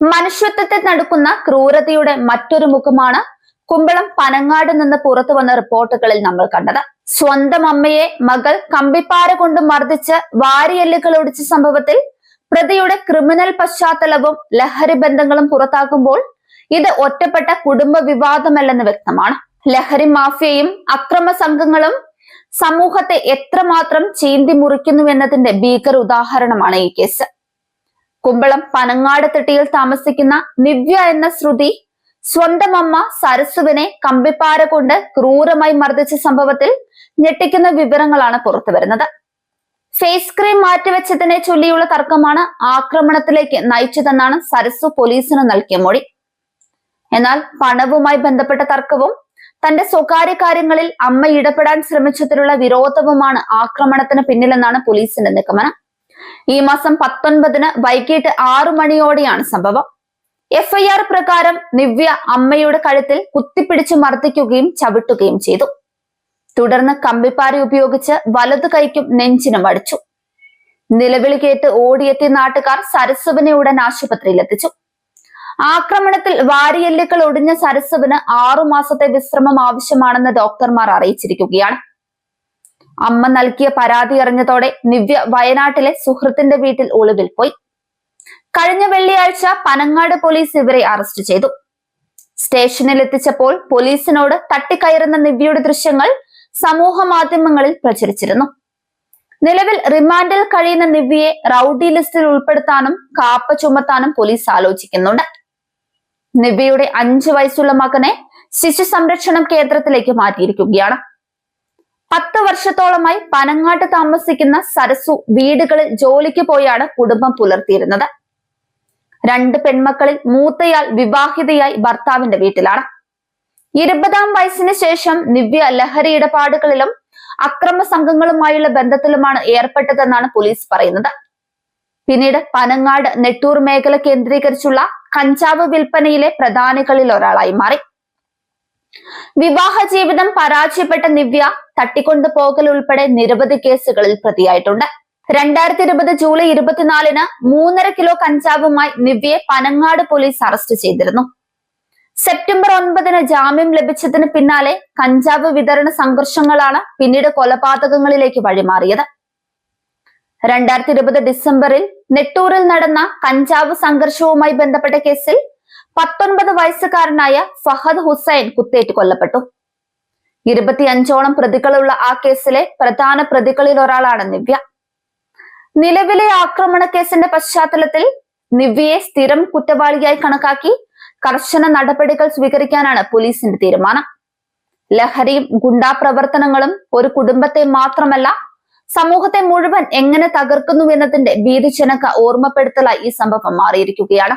മനുഷ്യത്വത്തെ നടക്കുന്ന ക്രൂരതയുടെ മറ്റൊരു മുഖമാണ് കുമ്പളം പനങ്ങാട് നിന്ന് പുറത്തു വന്ന റിപ്പോർട്ടുകളിൽ നമ്മൾ കണ്ടത്. സ്വന്തം അമ്മയെ മകൾ കമ്പിപ്പാര കൊണ്ട് മർദ്ദിച്ച് വാരിയല്ലുകൾ ഒടിച്ച സംഭവത്തിൽ പ്രതിയുടെ ക്രിമിനൽ പശ്ചാത്തലവും ലഹരി ബന്ധങ്ങളും പുറത്താക്കുമ്പോൾ ഇത് ഒറ്റപ്പെട്ട കുടുംബ വിവാദമല്ലെന്ന് വ്യക്തമാണ്. ലഹരി മാഫിയയും അക്രമ സംഘങ്ങളും സമൂഹത്തെ എത്രമാത്രം ചീന്തി മുറിക്കുന്നു എന്നതിന്റെ ഭീകര ഉദാഹരണമാണ് ഈ കേസ്. കുമ്പളം പനങ്ങാട് തിട്ടിയിൽ താമസിക്കുന്ന നിവ്യ എന്ന ശ്രുതി സ്വന്തം അമ്മ സരസുവിനെ കമ്പിപ്പാര കൊണ്ട് ക്രൂരമായി മർദ്ദിച്ച സംഭവത്തിൽ ഞെട്ടിക്കുന്ന വിവരങ്ങളാണ് പുറത്തു വരുന്നത്. ഫേസ് ക്രീം മാറ്റിവെച്ചതിനെ ചൊല്ലിയുള്ള തർക്കമാണ് ആക്രമണത്തിലേക്ക് നയിച്ചതെന്നാണ് സരസു പോലീസിന് നൽകിയ മൊഴി. എന്നാൽ പണവുമായി ബന്ധപ്പെട്ട തർക്കവും തന്റെ സ്വകാര്യ കാര്യങ്ങളിൽ അമ്മ ഇടപെടാൻ ശ്രമിച്ചതിലുള്ള വിരോധവുമാണ് ആക്രമണത്തിന് പിന്നിലെന്നാണ് പോലീസിന്റെ നിഗമനം. ഈ മാസം പത്തൊൻപതിന് വൈകിട്ട് ആറു മണിയോടെയാണ് സംഭവം. എഫ്ഐആർ പ്രകാരം നിവ്യ അമ്മയുടെ കഴുത്തിൽ കുത്തിപ്പിടിച്ച് മർദ്ദിക്കുകയും ചവിട്ടുകയും ചെയ്തു. തുടർന്ന് കമ്പിപ്പാര ഉപയോഗിച്ച് വലതു കൈക്കും നെഞ്ചിനും അടിച്ചു. നിലവിളി കേട്ട് ഓടിയെത്തിയ നാട്ടുകാർ സരസുവിനെ ഉടൻ ആശുപത്രിയിൽ എത്തിച്ചു. ആക്രമണത്തിൽ വാരിയെല്ലുകൾ ഒടിഞ്ഞ സരസുവിന് ആറു മാസത്തെ വിശ്രമം ആവശ്യമാണെന്ന് ഡോക്ടർമാർ അറിയിച്ചിരിക്കുകയാണ്. അമ്മ നൽകിയ പരാതി അറിഞ്ഞതോടെ നിവ്യ വയനാട്ടിലെ സുഹൃത്തിന്റെ വീട്ടിൽ ഒളിവിൽ പോയി. കഴിഞ്ഞ വെള്ളിയാഴ്ച പനങ്ങാട് പോലീസ് ഇവരെ അറസ്റ്റ് ചെയ്തു. സ്റ്റേഷനിൽ എത്തിച്ചപ്പോൾ പോലീസിനോട് തട്ടിക്കയറുന്ന നിവ്യയുടെ ദൃശ്യങ്ങൾ സമൂഹ മാധ്യമങ്ങളിൽ പ്രചരിച്ചിരുന്നു. നിലവിൽ റിമാൻഡിൽ കഴിയുന്ന നിവ്യയെ റൌഡി ലിസ്റ്റിൽ ഉൾപ്പെടുത്താനും കാപ്പ ചുമത്താനും പോലീസ് ആലോചിക്കുന്നുണ്ട്. നിവ്യയുടെ അഞ്ചു വയസ്സുള്ള മകനെ ശിശു സംരക്ഷണം കേന്ദ്രത്തിലേക്ക് മാറ്റിയിരിക്കുകയാണ്. പത്ത് വർഷത്തോളമായി പനങ്ങാട്ട് താമസിക്കുന്ന സരസു വീടുകളിൽ ജോലിക്ക് പോയാണ് കുടുംബം പുലർത്തിയിരുന്നത്. രണ്ട് പെൺമക്കളിൽ മൂത്തയാൾ വിവാഹിതയായി ഭർത്താവിന്റെ വീട്ടിലാണ്. ഇരുപതാം വയസ്സിന് ശേഷം നിവ്യ ലഹരി ഇടപാടുകളിലും അക്രമ സംഘങ്ങളുമായുള്ള ബന്ധത്തിലുമാണ് ഏർപ്പെട്ടതെന്നാണ് പോലീസ് പറയുന്നത്. പിന്നീട് പനങ്ങാട് നെട്ടൂർ മേഖല കേന്ദ്രീകരിച്ചുള്ള കഞ്ചാവ് വിൽപ്പനയിലെ പ്രധാനികളിൽ ഒരാളായി മാറി. വിവാഹ ജീവിതം പരാജയപ്പെട്ട നിവ്യ തട്ടിക്കൊണ്ടു പോകൽ ഉൾപ്പെടെ നിരവധി കേസുകളിൽ പ്രതിയായിട്ടുണ്ട്. രണ്ടായിരത്തി ഇരുപത് ജൂലൈ ഇരുപത്തിനാലിന് മൂന്നര കിലോ കഞ്ചാവുമായി നിവ്യയെ പനങ്ങാട് പോലീസ് അറസ്റ്റ് ചെയ്തിരുന്നു. സെപ്റ്റംബർ ഒൻപതിന് ജാമ്യം ലഭിച്ചതിന് പിന്നാലെ കഞ്ചാവ് വിതരണ സംഘർഷങ്ങളാണ് പിന്നീട് കൊലപാതകങ്ങളിലേക്ക് വഴിമാറിയത്. രണ്ടായിരത്തി ഇരുപത് ഡിസംബറിൽ നെട്ടൂരിൽ നടന്ന കഞ്ചാവ് സംഘർഷവുമായി ബന്ധപ്പെട്ട കേസിൽ പത്തൊൻപത് വയസ്സുകാരനായ ഫഹദ് ഹുസൈൻ കുത്തേറ്റ് കൊല്ലപ്പെട്ടു. ഇരുപത്തിയഞ്ചോളം പ്രതികളുള്ള ആ കേസിലെ പ്രധാന പ്രതികളിൽ ഒരാളാണ് നിവ്യ നിലവിലെ ആക്രമണ കേസിന്റെ പശ്ചാത്തലത്തിൽ നിവ്യയെ സ്ഥിരം കുറ്റവാളിയായി കണക്കാക്കി കർശന നടപടികൾ സ്വീകരിക്കാനാണ് പോലീസിന്റെ തീരുമാനം. ലഹരിയും ഗുണ്ടാ പ്രവർത്തനങ്ങളും ഒരു കുടുംബത്തെ മാത്രമല്ല സമൂഹത്തെ മുഴുവൻ എങ്ങനെ തകർക്കുന്നു എന്നതിന്റെ ഭീതിജനക ഓർമ്മപ്പെടുത്തലായി ഈ സംഭവം മാറിയിരിക്കുകയാണ്.